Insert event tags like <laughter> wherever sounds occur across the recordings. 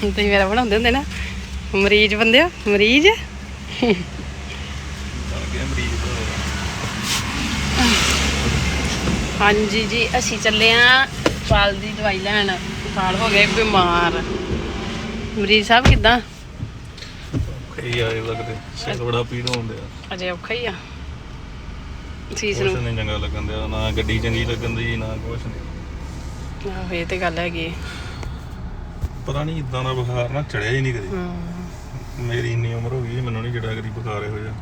ਤੁਸੀਂ ਮੇਰਾ ਬਣਾਉਂਦੇ ਹੁੰਦੇ ਨਾ ਮਰੀਜ਼ ਬੰਦੇ ਹੋ ਮਰੀਜ਼? ਹਾਂਜੀ ਜੀ ਅਸੀਂ ਚੱਲੇ ਆਂ ਪਾਲ ਦੀ ਦਵਾਈ ਲੈਣ ਪਾਲ ਹੋ ਗਏ ਬਿਮਾਰ। ਮਰੀਜ਼ ਸਾਹਿਬ ਕਿਦਾਂ? ਕਈ ਆਏ ਲੱਗਦੇ ਸਿਰ ਬੜਾ ਪੀੜ ਹੁੰਦੇ ਆ ਅਜੇ ਔਖਾ ਹੀ ਆ। ਸੀਸ ਨੂੰ ਨਹੀਂ ਚੰਗਾ ਲੱਗਣ ਦਿਆ ਨਾ ਗੱਡੀ ਚੰਗੀ ਲੱਗਣ ਦੀ ਨਾ ਕੁਛ ਨਹੀਂ। ਆਹੋ ਇਹ ਤੇ ਗੱਲ ਹੈਗੀ। ਪਤਾ ਨਹੀਂ ਇਦਾਂ ਦਾ ਬੁਖਾਰ ਨਾ ਚੜਿਆ ਹੀ ਨਹੀਂ ਕਦੀ। ਮੇਰੀ ਇੰਨੀ ਉਮਰ ਹੋ ਗਈ ਮੈਨੂੰ ਨਹੀਂ ਜਿਹੜਾ ਕਦੀ ਬੁਖਾਰ ਇਹੋ ਜਿਹਾ।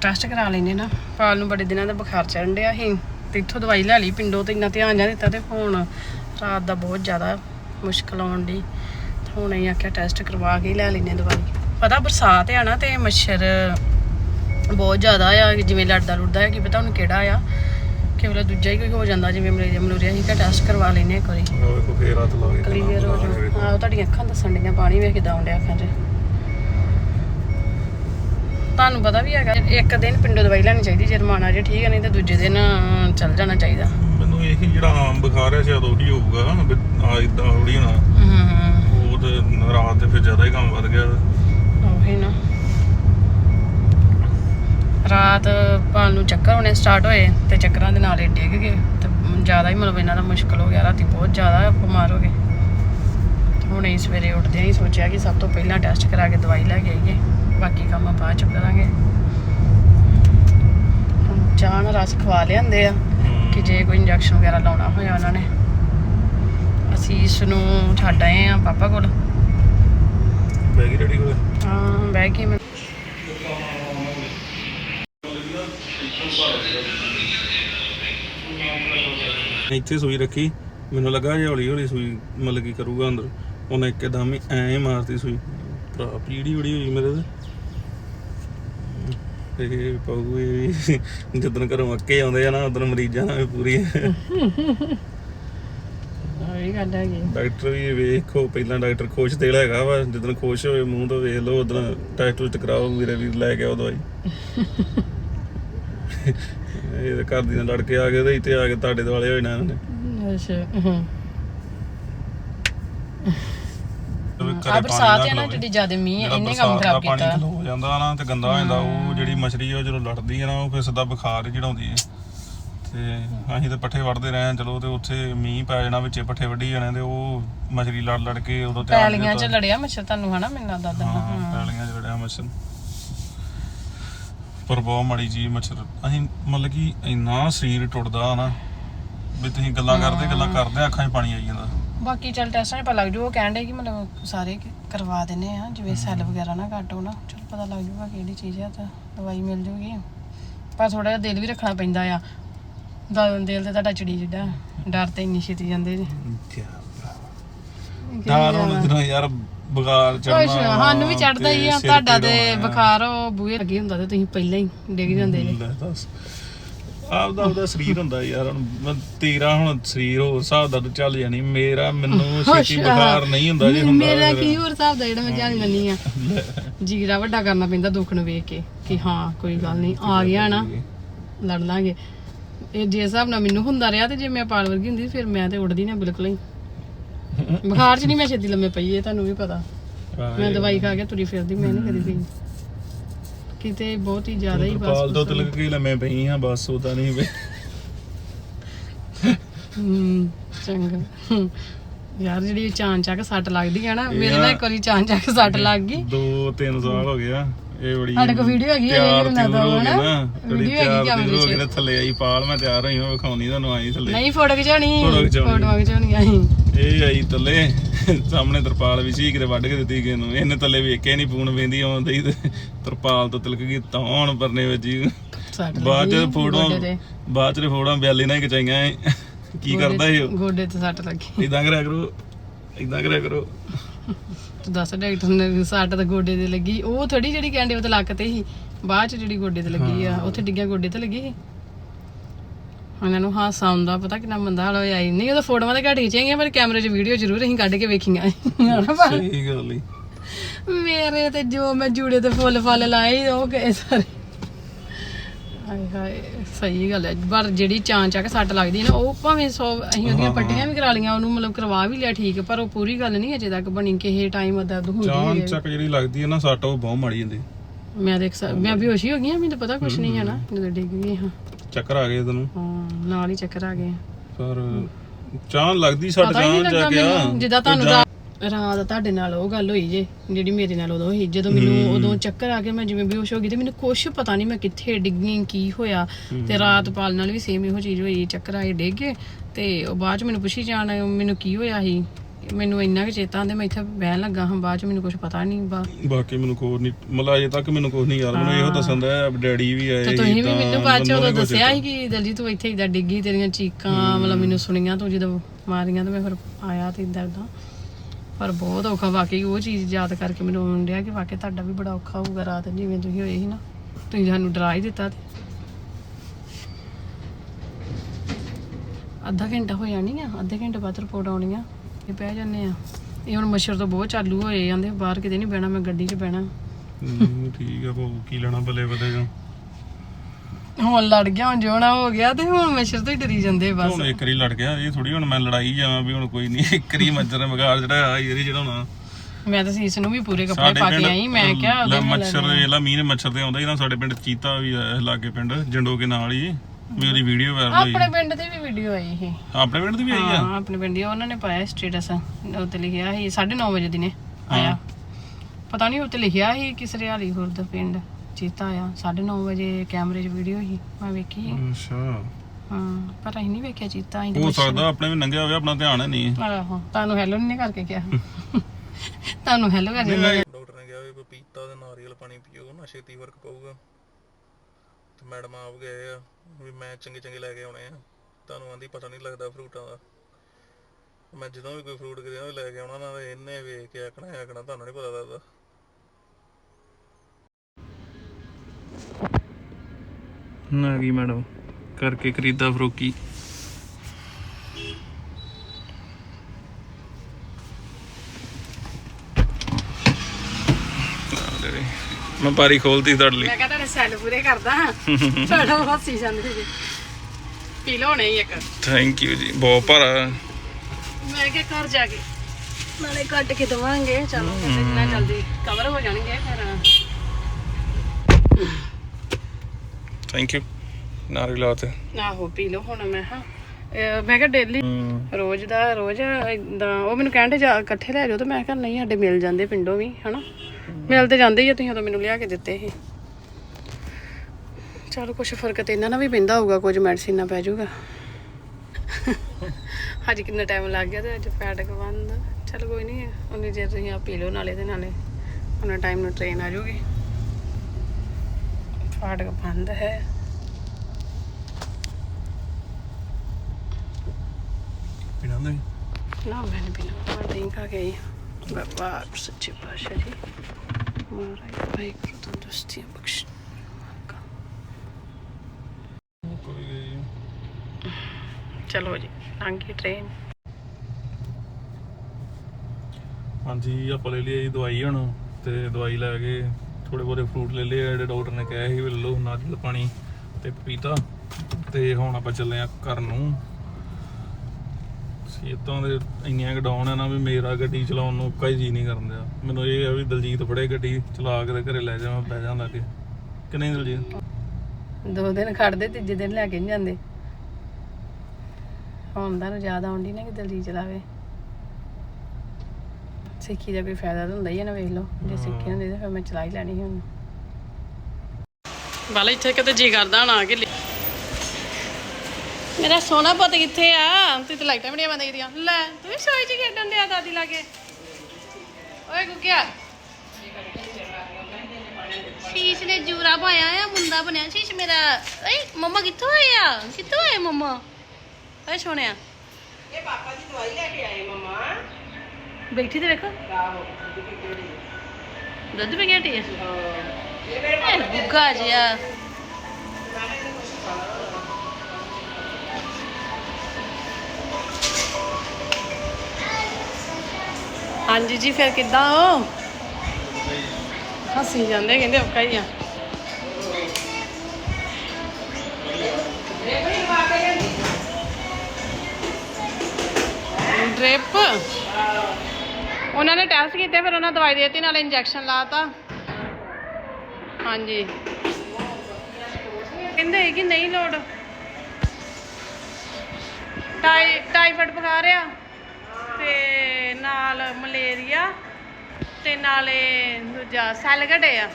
ਟੈਸਟ ਕਰਾ ਲੈਨੇ ਨਾ। ਪਾਲ ਨੂੰ ਬੜੇ ਦਿਨਾਂ ਦਾ ਬੁਖਾਰ ਚੜਨ ਡਿਆ ਸੀ ਤੇ ਇੱਥੋਂ ਦਵਾਈ ਲੈ ਲਈ ਪਿੰਡੋਂ ਤੇ ਇੰਨਾ ਧਿਆਨ ਜਾ ਦਿੱਤਾ ਤੇ ਹੁਣ ਰਾਤ ਦਾ ਬਹੁਤ ਜ਼ਿਆਦਾ ਮੁਸ਼ਕਲ ਆਉਣ ਦੀ ਹੁਣ ਅਸੀਂ ਆਖਿਆ ਟੈਸਟ ਕਰਵਾ ਕੇ ਹੀ ਲੈ ਲੈਨੇ ਦਵਾਈ। ਪਤਾ ਬਰਸਾਤ ਆ ਨਾ ਤੇ ਮੱਛਰ ਬਹੁਤ ਜ਼ਿਆਦਾ ਆ ਜਿਵੇਂ ਲੜਦਾ ਲੁੜਦਾ ਹੈ ਕਿ ਪਤਾ ਹੁਣ ਕਿਹੜਾ ਆ। ਕਿ ਵੇਲੇ ਦੂਜਾ ਹੀ ਕੋਈ ਹੋ ਜਾਂਦਾ ਜਿਵੇਂ ਮਲੇਰੀਆ ਮਲੂਰੀਆ ਅਸੀਂ ਕਿਹਾ ਟੈਸਟ ਕਰਵਾ ਲੈਨੇ ਇੱਕ ਵਾਰੀ। ਉਹ ਵੇਖੋ ਫੇਰ ਹੱਥ ਲਾ ਕੇ ਕਲੀਅਰ ਹੋ ਜਾਊ। ਹਾਂ ਉਹ ਤੁਹਾਡੀਆਂ ਅੱਖਾਂ ਦੱਸਣ ਡੀਆਂ ਪਾਣੀ ਵੇਖ ਕਿਦਾਂ ਆਉਂਦਿਆ ਅੱਖਾਂ 'ਚ। ਤੁਹਾਨੂੰ ਪਤਾ ਵੀ ਹੈਗਾ ਇੱਕ ਦਿਨ ਪਿੰਡੋਂ ਦਵਾਈ ਲੈਣੀ ਚਾਹੀਦੀ ਜਰਮਾਨਾ ਜੇ ਠੀਕ ਹੈ ਨਹੀਂ ਤਾਂ ਦੂਜੇ ਦਿਨ ਚੱਲ ਜਾਣਾ ਚਾਹੀਦਾ। ਮੈਨੂੰ ਇਹੀ ਜਿਹੜਾ ਆਮ ਬੁਖਾਰ ਹੈ ਸ਼ਾਇਦ ਉਹੀ ਹੋਊਗਾ ਆ ਇਦਾਂ ਥੋੜੀ ਨਾ। ਹੂੰ ਉਹ ਤੇ ਰਾਤ ਤੇ ਫਿਰ ਜ਼ਿਆਦਾ ਹੀ ਕੰਮ ਵੱਧ ਗਿਆ। ਉਹੀ ਨਾ। ਰਾਤ ਪਾਲ ਨੂੰ ਚੱਕਰ ਹੋਣੇ ਸਟਾਰਟ ਹੋਏ ਤੇ ਚੱਕਰਾਂ ਦੇ ਨਾਲ ਹੀ ਡਿੱਗ ਗਏ ਤੇ ਜ਼ਿਆਦਾ ਹੀ ਮਤਲਬ ਇਹਨਾਂ ਦਾ ਮੁਸ਼ਕਲ ਹੋ ਗਿਆ ਰਾਤੀ ਬਹੁਤ ਜ਼ਿਆਦਾ ਬਿਮਾਰ ਹੋ ਗਏ। ਹੁਣ ਅਸੀਂ ਸਵੇਰੇ ਉੱਠਦੇ ਹੀ ਸੋਚਿਆ ਕਿ ਸਭ ਤੋਂ ਪਹਿਲਾਂ ਟੈਸਟ ਕਰਾ ਕੇ ਦਵਾਈ ਲੈ ਕੇ ਆਈਏ ਬਾਕੀ ਕੰਮ ਬਾਅਦ ਚ ਕਰਾਂਗੇ। ਹੁਣ ਚਾਹ ਨਾਲ ਰਸ ਖਵਾ ਲਿਆਂਦੇ ਆ ਕਿ ਜੇ ਕੋਈ ਇੰਜੈਕਸ਼ਨ ਵਗੈਰਾ ਲਾਉਣਾ ਹੋਇਆ ਉਹਨਾਂ ਨੇ। ਅਸੀਂ ਇਸ ਨੂੰ ਛੱਡ ਆਏ ਆ ਪਾਪਾ ਕੋਲ। ਬੈਗੀ ਰੈਡੀ ਹੋਏ ਹਾਂ ਬਹਿ ਕੇ ਮੈਂ ਇੱਥੇ ਸੂਈ ਰੱਖੀ ਮੈਨੂੰ ਲੱਗਾ ਜੇ ਹੌਲੀ ਹੌਲੀ ਸੂਈ ਮਤਲਬ ਕੀ ਕਰੂਗਾ ਅੰਦਰ। ਉਹਨੇ ਇੱਕਦਮ ਹੀ ਐਂ ਮਾਰਤੀ ਸੂਈ। ਭਰਾ ਪੀੜੀ ਬੜੀ ਹੋਈ ਮੇਰੇ ਤੇ। ਇਹ ਪਾਉ ਇਹ ਜਦੋਂ ਘਰੋਂ ਅੱਕੇ ਆਉਂਦੇ ਆ ਨਾ ਉਦੋਂ ਮਰੀਜ਼ਾਂ ਨਾਲ ਵੀ ਪੂਰੀ। ਡਾਕਟਰ ਵੀ ਵੇਖੋ ਪਹਿਲਾਂ ਡਾਕਟਰ ਖੁਸ਼ ਤੇ ਹੈਗਾ ਵਾ ਜਦੋਂ ਖੁਸ਼ ਹੋਵੇ ਮੂੰਹ ਤੋਂ ਵੇਖ ਲਓ ਉਦੋਂ ਟੈਸਟ ਟੂਸਟ ਕਰਾਓ ਮੇਰੇ ਵੀਰ ਲੈ ਕੇ ਆਓ ਦਵਾਈ। ਇਹ ਤਾਂ ਘਰ ਦੀ ਨਾਲ ਲੜ ਕੇ ਆ ਗਏ ਤੇ ਇੱਥੇ ਆ ਕੇ ਤੁਹਾਡੇ ਦੁਆਲੇ ਹੋਏ ਨਾ ਇਹਨਾਂ ਨੇ। ਅੱਛਾ ਘਰੇ ਆ ਪਾਣੀ ਬਰਸਾਤ ਹੈ ਨਾ ਖਲੋਵੇ। ਜਿਹੜੀ ਜ਼ਿਆਦਾ ਮੀਂਹ ਜਿਹੜਾ ਇਹਨੇ ਕੰਮ ਬਰਸਾਤ ਦਾ ਖਰਾਬ ਪਾਣੀ ਕੀਤਾ। ਖਲੋ ਜਾਂਦਾ ਨਾ ਤੇ ਗੰਦਾ ਹੋ ਜਾਂਦਾ ਉਹ ਜਿਹੜੀ ਮਛਲੀ ਉਹ ਜਦੋਂ ਲੜਦੀ ਹੈ ਨਾ ਉਹ ਫਿਰ ਸਿੱਧਾ ਬੁਖਾਰ ਹੀ ਚੜਾਉਂਦੀ ਹੈ ਤੇ ਅਸੀਂ ਤੇ ਪੱਠੇ ਵੜਦੇ ਰਹੇ ਚਲੋ ਤੇ ਉੱਥੇ ਮੀਂਹ ਪੈ ਜਾਣਾ ਵਿੱਚੇ ਪੱਠੇ ਵੱਢੀ ਜਾਣੇ ਤੇ ਉਹ ਮਛਲੀ ਲੜ ਲੜ ਕੇ ਉਦੋਂ ਧਿਆਨ ਨੀ ਪੈਲੀਆਂ 'ਚ ਦਿੱਤਾ। ਲੜਿਆ ਮੱਛਰ ਤੁਹਾਨੂੰ ਹਨਾ ਮੈਨੂੰ ਲੱਗਦਾ। ਉਦੋਂ। ਹਾਂ। ਪੈਲੀਆਂ ਚ ਲੜਿਆ ਮੱਛਰ। ਪਰ ਬਹੁਤ ਮਾੜੀ ਜੀ ਮੱਛਰ ਅਸੀਂ ਮਤਲਬ ਕਿ ਇੰਨਾ ਸਰੀਰ ਟੁੱਟਦਾ ਨਾ ਵੀ ਤੁਸੀਂ ਗੱਲਾਂ ਕਰਦੇ ਗੱਲਾਂ ਕਰਦੇ ਅੱਖਾਂ 'ਚ ਪਾਣੀ ਆਈ ਜਾਂਦਾ। ਬਾਕੀ ਚੱਲ ਟੈਸਟਾਂ 'ਚ ਪਤਾ ਲੱਗ ਜੂ ਉਹ ਕਹਿੰਦੇ ਕਿ ਮਤਲਬ ਸਾਰੇ ਕ- ਕਰਵਾ ਦਿੰਨੇ ਆ ਜਿਵੇਂ ਸੈੱਲ ਵਗੈਰਾ ਨਾ ਘੱਟ ਹੋ ਨਾ ਚਲ ਪਤਾ ਲੱਗ ਜੂਗਾ ਕਿਹੜੀ ਚੀਜ਼ ਆ ਤਾਂ ਦਵਾਈ ਮਿਲ ਜੂਗੀ। ਪਰ ਥੋੜਾ ਜਿਹਾ ਦਿਲ ਵੀ ਰੱਖਣਾ ਪੈਂਦਾ ਆ। ਦਾ ਦਿਲ ਤੇ ਤੁਹਾਡਾ ਚਿੜੀ ਜਿੱਡਾ ਡਰ ਤੇ ਇੰਨੀ ਛੇਤੀ ਜਾਂਦੇ ਜੀ। ਡਰ ਹੁਣ ਜਦੋਂ ਯਾਰ ਬੁਖਾਰ ਕੁਛ ਚੜਨਾ ਸਾਨੂੰ ਵੀ ਚੜਦਾ ਹੀ ਆ ਤੁਹਾਡਾ ਤੇ ਬੁਖਾਰ ਉਹ ਬੂਹੇ ਲੱਗੀ ਹੁੰਦਾ ਤੇ ਤੁਸੀਂ ਪਹਿਲਾਂ ਹੀ ਡਿੱਗ ਜਾਂਦੇ ਜੀ। ਆਪਦਾ ਉਹਦਾ ਸਰੀਰ ਹੁੰਦਾ ਯਾਰ ਹੁਣ ਮੈਂ- ਤੇਰਾ ਹੁਣ ਸਰੀਰ ਹੋਰ ਹਿਸਾਬ ਦਾ ਤੂੰ ਚੱਲ ਜਾਣੀ ਮੇਰਾ ਮੈਨੂੰ <laughs> ਛੇਤੀ ਬੁਖਾਰ ਨਹੀਂ ਹੁੰਦਾ ਜੇ ਹੁੰਦਾ ਮੇਰਾ ਕੀ ਹੋਰ ਹਿਸਾਬ ਦਾ ਜਿਹੜਾ ਮੈਂ ਜਾਣ ਲੈਣੀ ਆ। <laughs> ਜੀਰਾ ਵੱਡਾ ਕਰਨਾ ਪੈਂਦਾ ਦੁੱਖ ਨੂੰ ਵੇਖ ਕੇ ਕਿ ਹਾਂ ਕੋਈ ਗੱਲ ਨਹੀਂ ਆ ਗਿਆ ਨਾ ਲੜ ਲਾਂਗੇ। ਇਹ ਜੇ ਹਿਸਾਬ ਨਾਲ ਮੈਨੂੰ ਹੁੰਦਾ ਰਿਹਾ ਤੇ ਜੇ ਮੈਂ ਪਾਲ ਵਰਗੀ ਹੁੰਦੀ ਫਿਰ ਮੈਂ ਤੇ ਉੱਡਦੀ ਨਾ ਬਿਲਕੁਲ ਹੀ। ਬੁਖਾਰ 'ਚ ਨਹੀਂ ਮੈਂ ਛੇਤੀ ਲੰਮੇ ਪਈ ਇਹ ਤੁਹਾਨੂੰ ਵੀ ਪਤਾ। ਮੈਂ ਦਵਾਈ ਖਾ ਕੇ ਤੁਰੀ ਫਿਰਦੀ ਮੈਂ ਨਹੀਂ ਕਦੀ ਪਈ ਕਿਤੇ ਬਹੁਤ ਹੀ ਜ਼ਿਆਦਾ ਹੀ ਪਾਲ ਬਸ ਦੋ ਤਿਲਕ ਕੇ ਲੰਮੇ ਪਈ ਆ ਬਸ ਉਹਦਾ ਨਹੀਂ ਵੇ ਹੂੰ ਚੰਗਾ। ਹੂੰ। ਯਾਰ ਜਿਹੜੀ ਚਾਂ ਚੱਕ ਸੱਟ ਲੱਗਦੀ ਆ ਨਾ ਮੇਰੇ ਨਾਲ ਇੱਕ ਵਾਰੀ ਚਾਂ ਚੱਕ ਸੱਟ ਲੱਗ ਗਈ। ਦੋ ਤਿੰਨ ਸਾਲ ਹੋ ਗਿਆ ਇਹ ਬੜੀ ਸਾਡੇ ਕੋਲ ਵੀਡੀਓ ਹੈਗੀ ਆ, ਇਹ ਹੋ ਗਈ ਹੋਣਾ। ਨਾ ਵੀਡੀਓ ਹੈਗੀ ਤਿਆਰ ਕੈਮਰੇ ਹੋ 'ਚ। ਤੇ ਥੱਲੇ ਆਈ ਪਾਲ ਮੈਂ ਤਿਆਰ ਹੋਈ ਮੈਂ ਵਿਖਾਉਣੀ ਤੁਹਾਨੂੰ ਆਈ ਥੱਲੇ। ਨਹੀਂ ਫੋਟੋ ਖਿਚਾਉਣੀ। ਫੋਟੋ ਖਿਚਾਉਣੀ। ਸੀ ਇਹ ਆਈ ਥੱਲੇ ਸਾਹਮਣੇ ਤਰਪਾਲ ਵੀ ਸੀ ਕਿਤੇ ਵੱਢ ਕੇ ਦਿੱਤੀ ਗਏ ਨੂੰ। ਇਹਨੇ ਥੱਲੇ ਵੇਖਿਆ ਨਹੀਂ ਪੂਣ ਵੇਂਦੀ ਆਉਂਦੀ ਤਰਪਾਲ ਤੋਂ ਤਿਲਕ ਗਈ ਤੌਣ ਪਰਨੇ ਸੱਟ ਬਾਅਦ ਚ ਤੇ। ਬਾਅਦ ਚ ਫੋਟੋਆਂ ਬਿਆਲੀ ਨਾਲ ਹੀ ਖਿਚਾਈਆਂ। ਕੀ ਕਰਦਾ ਇਹ ਗੋਡੇ ਤੇ ਸੱਟ ਲੱਗੀ। ਇਦਾਂ ਕਰਿਆ ਕਰੋ ਇਦਾਂ ਕਰਿਆ ਕਰੋ। ਤੂੰ ਦੱਸ ਡਾਕਟਰ ਨੇ ਸੱਟ ਤਾਂ ਗੋਡੇ ਤੇ ਲੱਗੀ। ਉਹ ਥੋੜੀ ਜਿਹੜੀ ਕਹਿੰਦੇ ਉਹ ਤਾਂ ਲੱਕ ਤੇ ਸੀ। ਬਾਅਦ ਚ ਜਿਹੜੀ ਗੋਡੇ ਤੇ ਲੱਗੀ ਆ ਉੱਥੇ ਡਿੱਗਿਆ ਗੋਡੇ ਤੇ ਲੱਗੀ ਸੀ? ਉਹਨਾਂ ਨੂੰ ਹਾਸਾ ਆਉਂਦਾ ਪਤਾ ਕਿੰਨਾ ਮੰਦਾ ਹਾਲ ਹੋਇਆ। ਨਹੀਂ ਉਹ ਤਾਂ ਫੋਟੋਆਂ ਤੇ ਘੱਟ ਖਿਚੀਆਂ ਪਰ ਕੈਮਰੇ 'ਚ ਵੀਡੀਓ ਜ਼ਰੂਰ ਅਸੀਂ ਕੱਢ ਕੇ ਵੇਖੀਆਂ ਸਹੀ ਗੱਲ ਹੀ ਮੇਰੇ ਤੇ ਜੋ ਮੈਂ ਜੂੜੇ ਤੇ ਫੁੱਲ ਫਲ ਲਾਏ ਉਹ ਗਏ ਸਾਰੇ। ਹਾਏ ਹਾਏ ਸਹੀ ਗੱਲ ਹੈ ਪਰ ਜਿਹੜੀ ਚਾਂ ਚੱਕ ਸੱਟ ਲੱਗਦੀ ਨਾ ਉਹ ਭਾਵੇਂ ਸੌ ਅਸੀਂ ਉਹਦੀਆਂ ਪੱਟੀਆਂ ਵੀ ਕਰਾ ਲੀਆਂ ਉਹਨੂੰ ਮਤਲਬ ਕਰਵਾ ਵੀ ਲਿਆ ਠੀਕ ਪਰ ਉਹ ਪੂਰੀ ਗੱਲ ਨਹੀਂ ਅਜੇ ਤੱਕ ਬਣੀ ਕਿਸੇ ਟਾਈਮ ਦਰਦ ਹੁੰਦੀ ਚਾਂ ਹੈ ਚੱਕ ਜਿਹੜੀ ਲੱਗਦੀ ਹੈ ਨਾ ਸੱਟ ਉਹ ਬਹੁਤ ਮਾੜੀ ਹੁੰਦੀ। ਮੈਂ ਦੇਖ ਮੈਂ ਬੇਹੋਸ਼ ਹੀ ਹੋ ਗਈ ਹਾਂ ਮੈਨੂੰ ਤਾਂ ਪਤਾ ਕੁਛ ਨਹੀਂ ਹੈ ਨਾ ਜਦੋਂ ਡਿੱਗ ਗਈ ਹਾਂ ਚੱਕਰ ਆ ਗਏ ਤੈਨੂੰ। ਹਾਂ ਨਾਲ ਹੀ ਚੱਕਰ ਆ ਗਏ। ਪਰ ਚਾਂ ਲੱਗਦੀ ਸੱਟ ਪਤਾ ਹੀ ਨਹੀਂ ਚਾਂ ਲੱਗਾ ਜਾ ਗਿਆ ਮੈਨੂੰ ਜਿੱਦਾਂ ਤੁਹਾਨੂੰ ਰਾਤ ਰਾਤ ਤੁਹਾਡੇ ਨਾਲ ਉਹ ਗੱਲ ਹੋਈ ਜੇ ਜਿਹੜੀ ਮੇਰੇ ਨਾਲ ਉਦੋਂ ਹੋਈ ਜਦੋਂ ਮੈਨੂੰ ਉਦੋਂ ਚੱਕਰ ਆ ਕੇ ਮੈਂ ਜਿਵੇਂ ਬੇਹੋਸ਼ ਹੋ ਗਈ ਤੇ ਮੈਨੂੰ ਕੁਛ ਪਤਾ ਨਹੀਂ ਮੈਂ ਕਿੱਥੇ ਡਿੱਗੀ ਕੀ ਹੋਇਆ। ਤੇ ਰਾਤ ਪਾਲ ਨਾਲ ਵੀ ਸੇਮ ਇਹੋ ਚੀਜ਼ ਹੋਈ ਚੱਕਰ ਆਏ ਡਿੱਗ ਤੇ ਉਹ ਬਾਅਦ ਚ ਮੈਨੂੰ ਪੁੱਛੀ ਜਾਣ ਮੈਨੂੰ ਕੀ ਹੋਇਆ ਸੀ? ਮੈਨੂੰ ਇੰਨਾ ਕਿ ਚੇਤਾ ਆਂਦੇ ਮੈਂ ਇੱਥੇ ਬਹਿਣ ਲੱਗਾ ਹਾਂ ਬਾਅਦ ਚ ਮੈਨੂੰ ਕੁਛ ਪਤਾ ਨਹੀਂ ਬਾ ਬਾਕੀ ਮੈਨੂੰ ਕੋਈ ਨਹੀਂ ਮਤਲਬ ਅਜੇ ਤੱਕ ਮੈਨੂੰ ਕੁਝ ਨਹੀਂ ਯਾਦ ਮੈਨੂੰ ਇਹੋ ਦੱਸਣ ਦਾ ਡੈਡੀ ਵੀ ਆਏ ਤੇ ਤੁਸੀਂ ਵੀ ਮੈਨੂੰ ਬਾਅਦ ਚ ਉਦੋਂ ਦੱਸਿਆ ਸੀ ਕਿ ਦਲਜੀ ਤੂੰ ਇੱਥੇ ਇਦਾਂ ਡਿੱਗੀ ਤੇਰੀਆਂ ਚੀਕਾਂ ਮਤਲਬ ਮੈਨੂੰ ਸੁਣੀਆਂ ਤੂੰ ਜਦੋਂ ਮਾਰੀਆਂ ਤੇ ਮੈਂ ਫਿਰ ਆਇਆ ਤੇ ਇਦਾਂ ਇਦਾਂ ਪਰ ਬਹੁਤ ਔਖਾ ਵਾਕਈ ਉਹ ਚੀਜ਼ ਯਾਦ ਕਰਕੇ ਮੈਨੂੰ ਆਉਣ ਡਿਆ ਕਿ ਵਾਕਈ ਤੁਹਾਡਾ ਵੀ ਬੜਾ ਔਖਾ ਹੋਊਗਾ ਰਾਤ ਜਿਵੇਂ ਤੁਸੀਂ ਹੋਏ ਸੀ ਨਾ। ਤੁਸੀਂ ਸਾਨੂੰ ਡਰਾ ਹੀ ਦਿੱਤਾ ਤੇ। ਅੱਧਾ ਘੰਟਾ ਹੋ ਜਾਣੀ ਆ ਅੱਧੇ ਘੰਟੇ ਬਾਅਦ ਰਿਪੋਰਟ ਆਉਣੀ ਆ। ਇਹ ਪੈ ਜਾਂਦੇ ਆ। ਇਹ ਹੁਣ ਮੱਛਰ ਤੋਂ ਬਹੁਤ ਚਾਲੂ ਹੋਏ ਜਾਂਦੇ ਬਾਹਰ ਕਿਤੇ ਨਹੀਂ ਬਹਿਣਾ ਮੈਂ ਗੱਡੀ 'ਚ ਬਹਿਣਾ। ਹਮ, ਠੀਕ ਆ ਭਾਊ ਕੀ ਲੈਣਾ ਬੱਲੇ ਬੱਲੇ ਜੋ ਹੁਣ ਲੜ ਗਿਆ ਹੁਣ ਜੋਣਾ ਹੋ ਗਿਆ ਤੇ ਹੁਣ ਮੱਛਰ ਤੋਂ ਹੀ ਡਰੀ ਜਾਂਦੇ ਬਸ। ਹੁਣ ਇੱਕ ਵਾਰੀ ਲੜ ਗਿਆ ਇਹ ਥੋੜੀ ਹੁਣ ਮੈਂ ਲੜਾਈ ਜਾਵਾਂ ਵੀ ਹੁਣ ਕੋਈ ਨਹੀਂ ਇੱਕ ਵਾਰੀ ਮੱਛਰ ਮਗਾਰ ਜਿਹੜਾ ਆ ਇਹਦੇ ਚੜਾਉਣਾ। ਮੈਂ ਤਾਂ ਸੀਸ ਨੂੰ ਵੀ ਪੂਰੇ ਕੱਪੜੇ ਪਾ ਕੇ ਆਈ ਮੈਂ ਕਿਹਾ ਮੱਛਰ ਦੇ ਲਾ। ਮੀਂਹ ਨੇ ਮੱਛਰ ਤੇ ਆਉਂਦਾ ਹੀ ਨਾ ਸਾਡੇ ਪਿੰਡ ਚੀਤਾ ਵੀ ਆਇਆ ਸੀ ਲਾਗੇ ਪਿੰਡ ਜੰਡੋ ਕੇ ਨਾਲ ਹੀ। ਵੀ ਉਹਦੀ ਵੀਡੀਓ ਵਾਇਰਲ ਹੋਈ। ਆਪਣੇ ਪਿੰਡ ਤੇ ਵੀ ਵੀਡੀਓ ਆਈ ਸੀ। ਆਪਣੇ ਪਿੰਡ ਦੀ ਵੀ ਆਈ ਆ? ਹਾਂ ਆਪਣੇ ਪਿੰਡ ਦੀ ਉਹਨਾਂ ਨੇ ਪਾਇਆ ਸਟੇਟਸ ਉੱਤੇ ਲਿਖਿਆ ਸੀ 9:30 ਵਜੇ ਦਿਨੇ ਆਇਆ। ਪਤਾ ਨਹੀਂ ਉੱਤੇ ਲਿਖਿਆ ਸੀ ਕਿਸ ਰਿਆਲੀ ਖੁਰਦ ਪਿੰਡ ਚੀਤਾ ਆਇਆ 9:30 ਵਜੇ ਕੈਮਰੇ 'ਚ ਵੀਡੀਓ ਸੀ ਮੈਂ ਵੇਖੀ ਸੀ। ਅੱਛਾ। ਹਾਂ ਪਰ ਅਸੀਂ ਨਹੀਂ ਵੇਖਿਆ ਚੀਤਾ ਅਸੀਂ ਤਾਂ ਹੋ ਸਕਦਾ ਆਪਣੇ ਵੀ ਲੰਘਿਆ ਹੋਵੇ ਆਪਣਾ ਧਿਆਨ ਹੈ ਨਹੀਂ ਆਹੋ ਤੁਹਾਨੂੰ ਹੈਲੋ ਨਹੀਂ ਕਰਕੇ ਕਿਹਾ। ਤੁਹਾਨੂੰ ਹੈਲੋ ਕਰਕੇ ਡਾਕਟਰ ਨੇ ਕਿਹਾ ਵੀ ਪਪੀਤਾ ਤੇ ਨਾਰੀਅਲ ਪਾਣੀ ਪੀਓ ਨਾ ਛੇਤੀ ਫ਼ਰਕ ਪਊਗਾ। ਤੇ ਮੈਡਮ ਆਪ ਗਏ ਆ, ਵੀ ਮੈਂ ਚੰਗੇ ਚੰਗੇ ਲੈ ਕੇ ਆਉਣੇ ਆ। ਤੁਹਾਨੂੰ ਆਂਦੀ ਪਤਾ ਨਹੀਂ ਲੱਗਦਾ ਫਰੂਟਾਂ ਦਾ। ਮੈਂ ਜਦੋਂ ਵੀ ਕੋਈ ਫਰੂਟ ਕਿਤੇ ਉਹ ਲੈ ਕੇ ਆਉਣਾ, ਨਾ ਇਹਨੇ ਵੇਖ ਕੇ ਆਖਣਾ ਆਖਣਾ, ਤੁਹਾਨੂੰ ਨਹੀਂ ਪਤਾ ਲੱਗਦਾ। ਨਾ ਗਈ ਮੈਡਮ ਕਰਕੇ ਖਰੀਦਾ ਫਰੋਕੀ। ਮੈਂ ਪਾਰੀ ਖੋਲਤੀ ਤੁਹਾਡੇ ਲਈ। ਮੈਂ ਕਹਿੰਦਾ ਨੇ ਸੈੱਲ ਪੂਰੇ ਕਰਦਾ। ਹਾਂ ਤੁਹਾਡਾ ਹੱਸੀ ਜਾਂਦੇ ਜੀ ਪੀ ਲਓ ਨਹੀਂ ਇੱਕ। ਥੈਂਕ ਯੂ ਜੀ ਬਹੁਤ ਭਾਰਾ। ਮੈਂ ਕਿਹਾ ਘਰ ਜਾ ਕੇ। ਨਾਲੇ ਕੱਟ ਕੇ ਦਵਾਂਗੇ। ਚਲੋ ਕਹਿੰਦੇ ਜਿੰਨਾ ਜਲਦੀ ਕਵਰ ਹੋ ਜਾਣਗੇ ਫਿਰ ਥੈਂਕ ਯੂ ਨਾਰੀਅਲ ਆਤੇ ਆਹੋ ਪੀ ਲਓ ਹੁਣ ਮੈਂ ਹਾਂ। ਅਹ ਮੈਂ ਕਿਹਾ ਡੇਲੀ ਰੋਜ਼ ਦਾ ਰੋਜ਼ ਇਦਾਂ ਉਹ ਮੈਨੂੰ ਕਹਿੰਦੇ ਜਾ ਇਕੱਠੇ ਲੈ ਜਾਓ ਤੇ ਮੈਂ ਕਿਹਾ ਨਹੀਂ ਸਾਡੇ ਮਿਲ ਜਾਂਦੇ ਪਿੰਡੋਂ ਵੀ ਹਨਾ? ਮਿਲ ਤੇ ਜਾਂਦੇ ਹੀ ਆ ਤੁਸੀਂ ਉਦੋਂ ਮੈਨੂੰ ਲਿਆ ਕੇ ਦਿੱਤੇ ਸੀ। ਚਲੋ ਕੁਝ ਫ਼ਰਕ ਤੇ ਇਹਨਾਂ ਨਾਲ ਵੀ ਪੈਂਦਾ ਹੋਊਗਾ ਕੁਝ ਮੈਡੀਸਿਨ ਨਾਲ ਪੈ ਜਾਊਗਾ। ਅੱਜ ਕਿੰਨਾ ਟਾਈਮ ਲੱਗ ਗਿਆ ਤੇ ਅੱਜ ਫੈਟਕ ਬੰਦ ਚਲ ਕੋਈ ਨਹੀਂ ਉਹਨੇ ਜੇ ਤੁਸੀਂ ਆ ਪੀ ਲਓ ਨਾਲੇ ਦੇ ਨਾਲੇ ਉਹਨਾਂ ਟਾਈਮ ਨੂੰ ਟ੍ਰੇਨ ਆ ਜਾਊਗੀ। ਫਾਟਕ ਬੰਦ ਹੈ। ਨਹੀਂ ਨਾ? ਮੈਂ ਨਹੀਂ ਪੀਣਾ ਮੈਂ ਨਹੀਂ ਖਾ ਕੇ ਆਈ। ਹਾਂ। ਬਾਬਾ ਸੱਚੇ ਪਾਤਸ਼ਾਹ ਜੀ। ਮਹਾਰਾਜ ਭਾਈ ਗੁਰੂ ਤੰਦਰੁਸਤੀਆਂ ਬਖਸ਼ ਗਈ ਚਲੋ ਜੀ ਲੰਘੀ ਟ੍ਰੇਨ ਹਾਂਜੀ ਆਪਾਂ ਲੈ ਲਈ ਦਵਾਈ ਹੁਣ ਤੇ ਦਵਾਈ ਲੈ ਕੇ ਥੋੜੇ ਬਹੁਤੇ ਫਰੂਟ ਲੈ ਲਏ ਜਿਹੜੇ ਡਾਕਟਰ ਨੇ ਕਿਹਾ ਸੀ ਵੀ ਲੈ ਲਓ ਨਾਰੀਅਲ ਪਾਣੀ ਤੇ ਪਪੀਤਾ। ਤੇ ਹੁਣ ਆਪਾਂ ਚੱਲੇ ਆ ਘਰ ਨੂੰ। ਸਿਹਤਾਂ ਦੇ ਇੰਨੀਆਂ ਕੁ ਡਾਊਨ ਆ ਨਾ ਵੀ ਮੇਰਾ ਗੱਡੀ ਚਲਾਉਣ ਨੂੰ ਕੋਈ ਜੀ ਨਹੀਂ ਕਰਨ ਦਿਆ। ਮੈਨੂੰ ਇਹ ਆ ਵੀ ਦਲਜੀਤ ਫੜੇ ਗੱਡੀ ਚਲਾ ਕੇ ਤੇ ਘਰੇ ਲੈ ਜਾਵਾਂ ਬਹਿ ਜਾਂਦਾ ਕਿ ਕਿ ਨਹੀਂ ਦਲਜੀਤ? ਦੋ ਦਿਨ ਖੜਦੇ ਤੀਜੇ ਦਿਨ ਲੈ ਕੇ ਨਹੀਂ ਜਾਂਦੇ। ਹੁੰਦਾ ਨੂੰ ਜ਼ਿਆਦਾ ਆਉਂਦੀ ਨਾ ਕਿ ਦਲਜੀ ਚਲਾਵੇ। ਸਿੱਖੀ ਦਾ ਕੋਈ ਫਾਇਦਾ ਤਾਂ ਹੁੰਦਾ ਹੀ ਹੈ ਨਾ ਵੇਖ ਲਓ। ਜੇ ਸਿੱਖੀ ਹੁੰਦੀ ਤਾਂ ਫਿਰ ਮੈਂ ਚਲਾ ਹੀ ਲੈਣੀ ਸੀ ਹੁਣ ਵਾਲਾ ਇੱਥੇ ਕਿਤੇ ਜੀ ਕਰਦਾ ਹੁਣ ਆ ਕੇ ਮੇਰਾ ਸੋਨਾ ਪੁੱਤ ਕਿੱਥੇ ਆ? ਤੂੰ ਤੇ ਲਾਈਟਾਂ ਵੀ ਨਹੀਂ ਬੰਦ ਕੀਤੀਆਂ। ਲੈ ਤੂੰ ਵੀ ਸੋਈ ਚ ਖੇਡਣ ਦਿਆ ਦਾਦੀ ਲਾਗੇ। ਓਏ ਗੁੱਗਿਆ। ਸ਼ੀਸ਼ ਨੇ ਜੂਰਾ ਪਾਇਆ ਆ ਮੁੰਡਾ ਬਣਿਆ ਸ਼ੀਸ਼ ਮੇਰਾ। ਓਏ ਮੰਮਾ ਕਿੱਥੋਂ ਆਏ ਆ? ਕਿੱਥੋਂ ਆਏ ਮੰਮਾ? ਓਏ ਸੋਹਣਿਆ। ਇਹ ਪਾਪਾ ਦੀ ਦਵਾਈ ਲੈ ਕੇ ਆਏ ਮਮਾ। ਬੈਠੀ ਤੇ ਵੇਖੋ। ਦੁੱਧ ਪੀ ਗਿਆ ਟੀ ਇਹ ਬੁੱਗਾ ਜਿਆ ਹਾਂਜੀ ਜੀ, ਫਿਰ ਕਿੱਦਾਂ ਹੋ? ਹੱਸੀ ਜਾਂਦੇ ਕਹਿੰਦੇ ਔਕਾ ਹੀ ਆ। ਡ੍ਰਿਪ। ਉਹਨਾਂ ਨੇ ਟੈਸਟ ਕੀਤੇ, ਫਿਰ ਉਹਨਾਂ ਦਵਾਈ ਦੇਤੀ, ਨਾਲ ਇੰਜੈਕਸ਼ਨ ਲਾਤਾ ਹਾਂਜੀ। ਕਹਿੰਦੇ ਕਿ ਨਹੀਂ ਲੋੜ। ਟਾਈ ਟਾਈਫਾਇਡ ਬੁਖਾਰ ਆ। ਤੇ ਨਾਲ ਮਲੇਰੀਆ ਤੇ ਨਾਲੇ ਦੂਜਾ ਸੈੱਲ ਘਟੇ ਆ।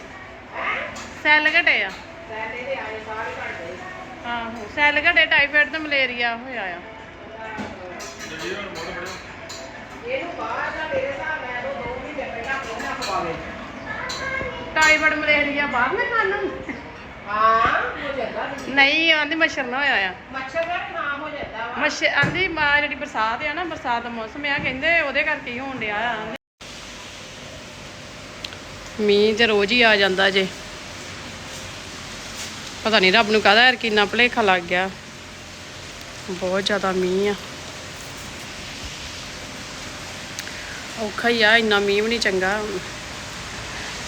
ਸੈੱਲ ਘਟੇ ਆ। ਆਹੋ ਸੈੱਲ ਘਟੇ ਟਾਈਫਾਇਡ ਤੇ ਮਲੇਰੀਆ ਹੋਇਆ ਆ। ਟਾਈਫਾਇਡ ਮਲੇਰੀਆ ਬਾਹਰ ਨਾ ਖਾਣ ਨੂੰ? ਹਾਂ ਹੋ ਜਾਂਦਾ ਨਹੀਂ ਆਂਦੀ ਮੱਛਰ ਨਾ ਹੋਇਆ ਆ। ਮੱਛਰ ਦਾ ਨਾ ਆਂਦੀ, ਮਾ ਜਿਹੜੀ ਬਰਸਾਤ ਆ ਨਾ, ਬਰਸਾਤ ਦਾ ਮੌਸਮ ਆ, ਕਹਿੰਦੇ ਉਹਦੇ ਕਰਕੇ ਹੀ ਹੋਣ ਡਿਆ ਆ। ਮੀਂਹ ਤੇ ਰੋਜ਼ ਹੀ ਆ ਜਾਂਦਾ ਜੇ। ਪਤਾ ਨਹੀਂ ਰੱਬ ਨੂੰ ਕਾਹਦਾ ਯਾਰ ਕਿੰਨਾ ਭੁਲੇਖਾ ਲੱਗ ਗਿਆ। ਬਹੁਤ ਜ਼ਿਆਦਾ ਮੀਂਹ ਆ। ਔਖਾ ਹੀ ਆ, ਇੰਨਾ ਮੀਂਹ ਵੀ ਨਹੀਂ ਚੰਗਾ।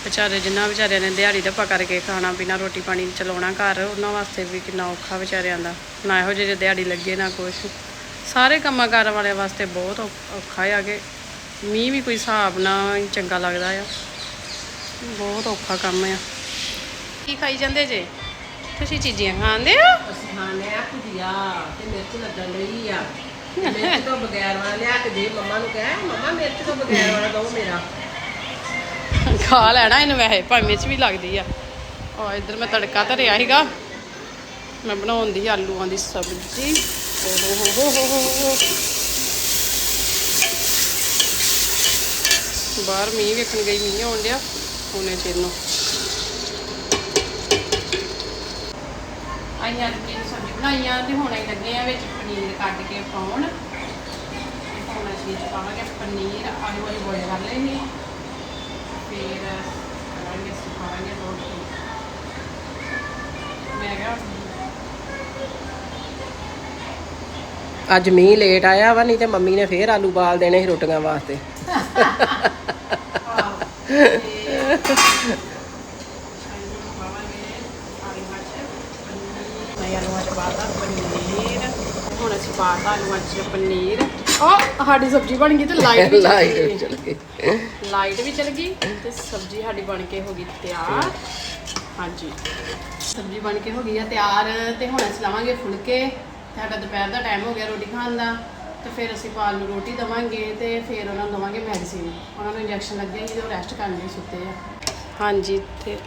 ਵਿਚਾਰੇ ਜਿਨ੍ਹਾਂ ਵਿਚਾਰਿਆਂ ਨੇ ਦਿਹਾੜੀ ਧੱਪਾ ਕਰਕੇ ਖਾਣਾ ਪੀਣਾ, ਰੋਟੀ ਪਾਣੀ ਚਲਾਉਣਾ ਘਰ, ਉਹਨਾਂ ਵਾਸਤੇ ਵੀ ਕਿੰਨਾ ਔਖਾ ਵਿਚਾਰਿਆਂ ਦਾ। ਨਾ ਇਹੋ ਜਿਹੇ ਦਿਹਾੜੀ ਲੱਗੇ, ਨਾ ਕੁਛ। ਸਾਰੇ ਕੰਮਾਂ ਕਾਰਾਂ ਵਾਲਿਆਂ ਵਾਸਤੇ ਬਹੁਤ ਔਖਾ ਆ ਕਿ ਮੀਂਹ ਵੀ ਕੋਈ ਹਿਸਾਬ ਨਾਲ ਚੰਗਾ ਲੱਗਦਾ ਆ। ਬਹੁਤ ਔਖਾ ਕੰਮ ਆ। ਕੀ ਖਾਈ ਜਾਂਦੇ ਜੇ? ਤੁਸੀਂ ਚੀਜ਼ੀਆਂ ਖਾਂਦੇ ਹੋ? ਅਸੀਂ ਖਾਣੇ ਆ ਭੁਜੀਆ ਤੇ ਮਿਰਚ ਲੱਗਣ ਲਈ ਆ। ਮਿਰਚ ਤੋਂ ਬਗੈਰ ਵਾਲਾ ਲਿਆ ਕੇ ਦੇ ਮੰਮਾ ਨੂੰ ਕਹਿ, ਮੰਮਾ ਮਿਰਚ ਤੋਂ ਬਗੈਰ ਵਾਲਾ ਦੋ ਮੇਰਾ। ਖਾ ਲੈਣਾ ਇਹਨੂੰ ਵੈਸੇ ਭਾਵੇਂ ਮਿਰਚ ਵੀ ਲੱਗਦੀ ਆ। ਆ ਇੱਧਰ ਮੈਂ ਤੜਕਾ ਧਰਿਆ ਸੀਗਾ। ਮੈਂ ਬਣਾਉਂਦੀ ਆਲੂਆਂ ਦੀ ਸਬਜ਼ੀ। ਓਹ ਹੋ ਹੋ ਹੋ ਬਾਹਰ ਮੀਂਹ ਵੇਖਣ ਗਈ, ਮੀਂਹ ਆਉਣ ਡਿਆ। ਹੁਣੇ ਚਿਰ ਨੂੰ। ਆਈਆਂ ਦੀ ਸਬਜ਼ੀ ਬਣਾਈਆਂ ਤੇ ਹੁਣ ਅਸੀਂ ਲੱਗੇ ਆ ਵਿੱਚ ਪਨੀਰ ਕੱਢ ਕੇ ਪਾਉਣ। ਹੁਣ ਅਸੀਂ ਪਾਵਾਂਗੇ ਪਨੀਰ। ਆਲੂ ਵਾਲੀ ਬੋਇਲ ਕਰ ਲੈਣੀ ਫਿਰ ਕਰਾਂਗੇ ਸਿਖਾਵਾਂਗੇ ਰੋਟੀ ਮੈਂ ਕਿਹਾ ਅੱਜ ਮੀਂਹ ਲੇਟ ਆਇਆ ਵਾ ਨਹੀਂ ਤੇ ਮੰਮੀ ਨੇ ਫੇਰ ਆਲੂ ਬਾਲ ਦੇਣੇ ਸੀ ਰੋਟੀਆਂ ਵਾਸਤੇ। ਮੈਂ ਆਲੂਆਂ ਚ ਪਾਤਾ ਪਨੀਰ। ਹੁਣ ਅਸੀਂ ਪਾਤਾ ਆਲੂਆਂ ਚ ਪਨੀਰ। ਉਹ ਸਾਡੀ ਸਬਜ਼ੀ ਬਣ ਗਈ ਤੇ ਲਾਈਟ ਵੀ ਚਲ ਲਾਈਟ ਗਈ। ਚਲ ਗਈ। ਲਾਈਟ ਵੀ ਚਲ ਗਈ ਤੇ ਸਬਜ਼ੀ ਸਾਡੀ ਬਣ ਕੇ ਹੋ ਗਈ ਤਿਆਰ। ਹਾਂਜੀ। ਸਬਜ਼ੀ ਬਣ ਕੇ ਹੋ ਗਈ ਆ ਤਿਆਰ ਤੇ ਹੁਣ ਅਸੀਂ ਲਾਵਾਂਗੇ ਫੁਲਕੇ। ਸਾਡਾ ਦੁਪਹਿਰ ਦਾ ਟਾਈਮ ਹੋ ਗਿਆ ਰੋਟੀ ਖਾਣ ਦਾ। ਤੇ ਫਿਰ ਅਸੀਂ ਪਾਲ ਨੂੰ ਰੋਟੀ ਦਵਾਂਗੇ ਤੇ ਫਿਰ ਉਹਨਾਂ ਨੂੰ ਦਵਾਂਗੇ ਮੈਡੀਸਿਨ ਉਹਨਾਂ ਨੂੰ ਇੰਜੈਕਸ਼ਨ ਲੱਗੇ ਸੀ ਤੇ ਉਹ ਰੈਸਟ ਕਰਨ ਲਈ ਸੁੱਤੇ ਆ। ਹਾਂਜੀ ਤੇ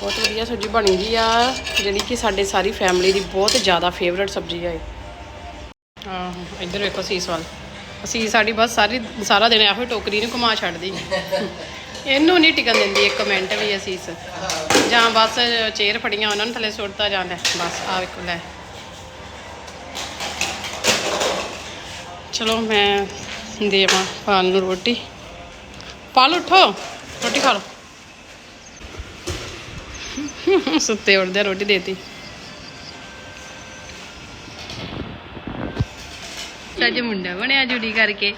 ਬਹੁਤ ਵਧੀਆ ਸਬਜ਼ੀ ਬਣੀ ਗਈ ਆ ਜਿਹੜੀ ਕਿ ਸਾਡੇ ਸਾਰੀ ਫੈਮਿਲੀ ਦੀ ਬਹੁਤ ਜ਼ਿਆਦਾ ਫੇਵਰਟ ਸਬਜ਼ੀ ਆ ਇਹ। ਆਹੋ ਇੱਧਰ ਵੇਖੋ ਸੀਸ ਵੱਲ। ਅਸੀਂ ਸਾਡੀ ਬਸ ਸਾਰੀ ਸਾਰਾ ਦਿਨ ਇਹੋ ਟੋਕਰੀ ਨੂੰ ਘੁਮਾ ਛੱਡਦੀ। ਇਹਨੂੰ ਨਹੀਂ ਟਿਕਣ ਦਿੰਦੀ ਇੱਕ ਮਿੰਟ ਵੀ ਅਸੀਸ ਜਾਂ ਬਸ ਚੇਅਰ ਫੜੀਆਂ, ਉਹਨਾਂ ਨੂੰ ਥੱਲੇ ਸੁੱਟਦਾ ਜਾਂਦਾ ਬਸ ਆ ਵੇਖੋ, ਲੈ। ਚਲੋ, ਮੈਂ ਦੇਵਾਂ ਪਾਲ ਨੂੰ ਰੋਟੀ। ਪਾਲ, ਉਠੋ। ਰੋਟੀ ਖਾ ਲਓ। ਸੁੱਤੇ ਉੱਠਦੇ ਰੋਟੀ ਦੇਤੀ। ਸੱਜ ਮੁੰਡਾ ਬਣਿਆ ਜੁੜੀ ਕਰਕੇ।